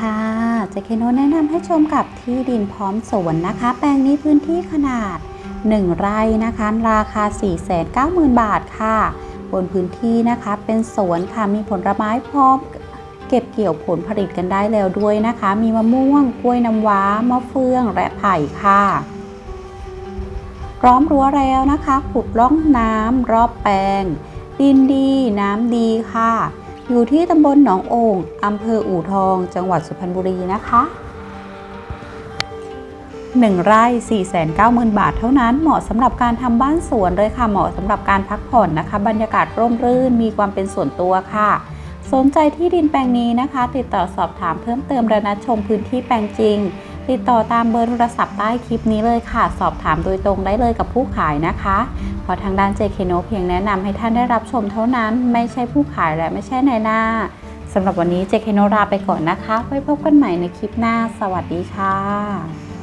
ค่ะ เจเคโนแนะนำให้ชมกับที่ดินพร้อมสวนนะคะ แปลงนี้พื้นที่ขนาด 1 ไร่นะคะ ราคา 490,000 บาทค่ะ บนพื้นที่นะคะเป็นสวนค่ะ มีผลไม้พร้อมเก็บเกี่ยวผลผลิตกันได้แล้วด้วยนะคะ มีมะม่วง กล้วยน้ำว้า มะเฟือง และไผ่ค่ะล้อมรั้วแล้วนะคะ ขุดร่องน้ำรอบแปลง ดินดี น้ำดีค่ะ อยู่ที่ตำบลหนองโอ่งอำเภออู่ทอง จังหวัดสุพรรณบุรีนะคะ 1 ไร่ 490,000 บาทเท่านั้น เหมาะสำหรับการทำบ้านสวนเลยค่ะ เหมาะสำหรับการพักผ่อนนะคะ บรรยากาศร่มรื่น มีความเป็นส่วนตัวค่ะ สนใจที่ดินแปลงนี้นะคะ ติดต่อสอบถามเพิ่มเติมและนัดชมพื้นที่แปลงจริง ติดต่อตามเบอร์โทรศัพท์ใต้คลิปนี้เลยค่ะ สอบถามโดยตรงได้เลยกับผู้ขายนะคะเพราะทางด้าน JK n o เพียงแนะนำให้ท่านได้รับชมเท่านั้น ไม่ใช่ผู้ขายและไม่ใช่นายหน้าสำหรับวันนี้ JK n o ลาไปก่อนนะคะ ไว้พบกันใหม่ในคลิปหน้า สวัสดีค่ะ